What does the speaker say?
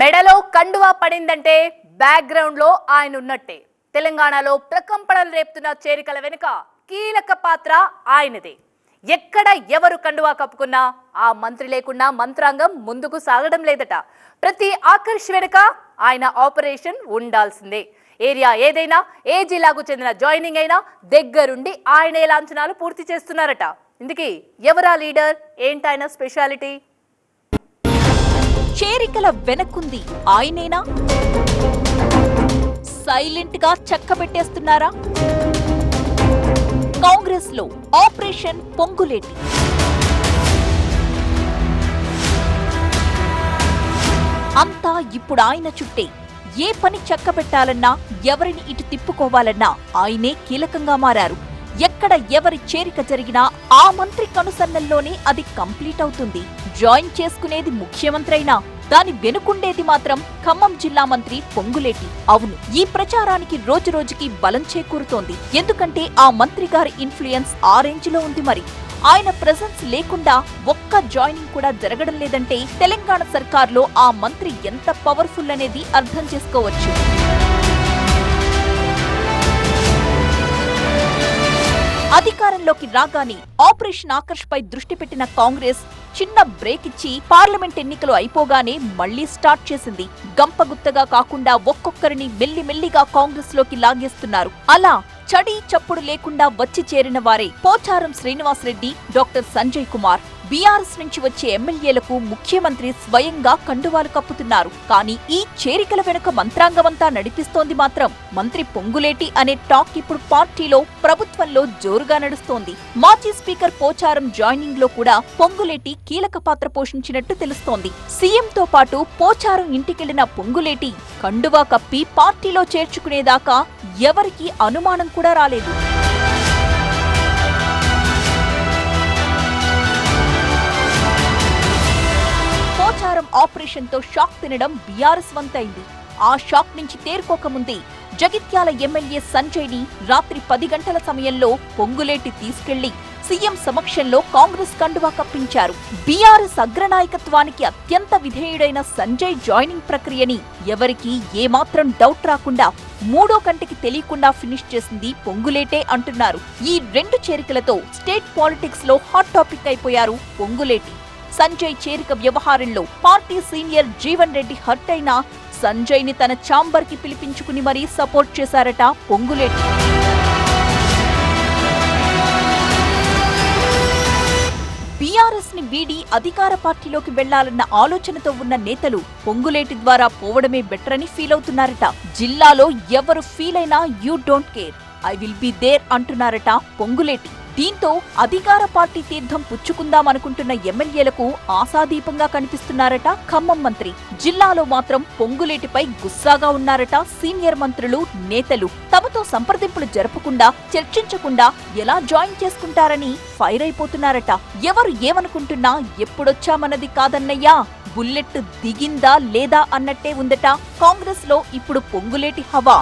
మెడలో కండువా పడిందంటే బ్యాక్గ్రౌండ్లో ఆయన ఉన్నట్టే. తెలంగాణలో ప్రకంపనలు రేపుతున్న చేరికల వెనుక కీలక పాత్ర ఆయనదే. ఎక్కడ ఎవరు కండువా కప్పుకున్నా ఆ మంత్రి లేకుండా మంత్రాంగం ముందుకు సాగడం లేదట. ప్రతి ఆకర్ష్ వెనుక ఆయన ఆపరేషన్ ఉండాల్సిందే. ఏరియా ఏదైనా ఏ జిల్లాకు చెందిన జాయినింగ్ అయినా దగ్గరుండి ఆయనే లాంఛనాలు పూర్తి చేస్తున్నారట. ఇందుకే ఎవరా లీడర్? ఏంటాయన స్పెషాలిటీ? చేరికల వెనక్కుంది ఆయనేనా? సైలెంట్గా చక్కబెట్టేస్తున్నారా? కాంగ్రెస్లో ఆపరేషన్ పొంగులేటి. అంతా ఇప్పుడు ఆయన చుట్టే. ఏ పని చక్కబెట్టాలన్నా ఎవరిని ఇటు తిప్పుకోవాలన్నా ఆయనే కీలకంగా మారారు. ఎక్కడ ఎవరి చేరిక జరిగినా ఆ మంత్రి కనుసన్నల్లోనే అది కంప్లీట్ అవుతుంది. జాయిన్ చేసుకునేది ముఖ్యమంత్రి అయినా దాని వెనుకుండేది మాత్రం ఖమ్మం జిల్లా మంత్రి పొంగులేటి. అవును ఈ ప్రచారానికి రోజు రోజుకి బలం చేకూరుతోంది. ఎందుకంటే ఆ మంత్రి గారి ఇన్ఫ్లుయెన్స్ ఆ రేంజ్లో ఉంది మరి. ఆయన ప్రెసెన్స్ లేకుండా ఒక్క జాయినింగ్ కూడా జరగడం లేదంటే తెలంగాణ సర్కార్లో ఆ మంత్రి ఎంత పవర్ఫుల్ అనేది అర్థం చేసుకోవచ్చు. అధికారంలోకి రాగానే ఆపరేషన్ ఆకర్ష్ పై దృష్టి పెట్టిన కాంగ్రెస్ చిన్న బ్రేక్ ఇచ్చి పార్లమెంట్ ఎన్నికలు అయిపోగానే మళ్ళీ స్టార్ట్ చేసింది. గంపగుత్తగా కాకుండా ఒక్కొక్కరిని మెల్లిమెల్లిగా కాంగ్రెస్లోకి లాగేస్తున్నారు. అలా చడి చప్పుడు లేకుండా వచ్చి చేరిన వారే పోచారం శ్రీనివాసరెడ్డి డాక్టర్ సంజయ్ కుమార్. బీఆర్ఎస్ నుంచి వచ్చే ఎమ్మెల్యేలకు ముఖ్యమంత్రి స్వయంగా కండువాలు కప్పుతున్నారు. కానీ ఈ చేరికల వెనుక మంత్రాంగమంతా నడిపిస్తోంది మాత్రం మంత్రి పొంగులేటి అనే టాక్ ఇప్పుడు పార్టీలో ప్రభుత్వంలో జోరుగా నడుస్తోంది. మాజీ స్పీకర్ పోచారం జాయినింగ్లో కూడా పొంగులేటి కీలక పాత్ర పోషించినట్టు తెలుస్తోంది. సీఎంతో పాటు పోచారం ఇంటికెళ్ళిన పొంగులేటి కండువా కప్పి పార్టీలో చేర్చుకునేదాకా ఎవరికీ అనుమానం కూడా రాలేదు. ఆపరేషన్తో షాక్ తినడం బీఆర్ఎస్ వంతైంది. ఆ షాక్ నుంచి తేరుకోకముందే జగిత్యాల ఎమ్మెల్యే సంజయ్ని రాత్రి పది గంటల సమయంలో పొంగులేటి తీసుకెళ్ళి సీఎం సమక్షంలో కాంగ్రెస్ కండువా కప్పించారు. బీఆర్ఎస్ అగ్రనాయకత్వానికి అత్యంత విధేయుడైన సంజయ్ జాయినింగ్ ప్రక్రియని ఎవరికీ ఏమాత్రం డౌట్ రాకుండా మూడో కంటికి తెలియకుండా ఫినిష్ చేసింది పొంగులేటే అంటున్నారు. ఈ రెండు చేరికలతో స్టేట్ పాలిటిక్స్లో హాట్ టాపిక్ అయిపోయారు పొంగులేటి. సంజయ్ చేరిక వ్యవహారంలో party senior Jeevan Reddy hurt అయినా సంజయ్ని తన ఛాంబర్కి పిలిపించుకుని మరీ సపోర్ట్ చేశారట పొంగులేటి. బీఆర్ఎస్ని వీడి అధికార పార్టీలోకి వెళ్ళాలన్న ఆలోచనతో ఉన్న నేతలు పొంగులేటి ద్వారా పోవడమే బెటర్ అని ఫీల్ అవుతున్నారట జిల్లాలో ఎవరు ఫీల్ అయినా you don't care. I will be there అంటున్నారట Ponguleti. దీంతో అధికార పార్టీ తీర్థం పుచ్చుకుందామనుకుంటున్న ఎమ్మెల్యేలకు ఆశాదీపంగా కనిపిస్తున్నారట ఖమ్మం మంత్రి. జిల్లాలో మాత్రం పొంగులేటిపై గుస్సాగా ఉన్నారట సీనియర్ మంత్రులు నేతలు. తమతో సంప్రదింపులు జరపకుండా చర్చించకుండా ఎలా జాయిన్ చేసుకుంటారని ఫైర్ అయిపోతున్నారట ఎవరు ఏమనుకుంటున్నా ఎప్పుడొచ్చామన్నది కాదన్నయ్యా. బుల్లెట్ దిగిందా లేదా అన్నట్టే ఉందట కాంగ్రెస్లో ఇప్పుడు పొంగులేటి హవా.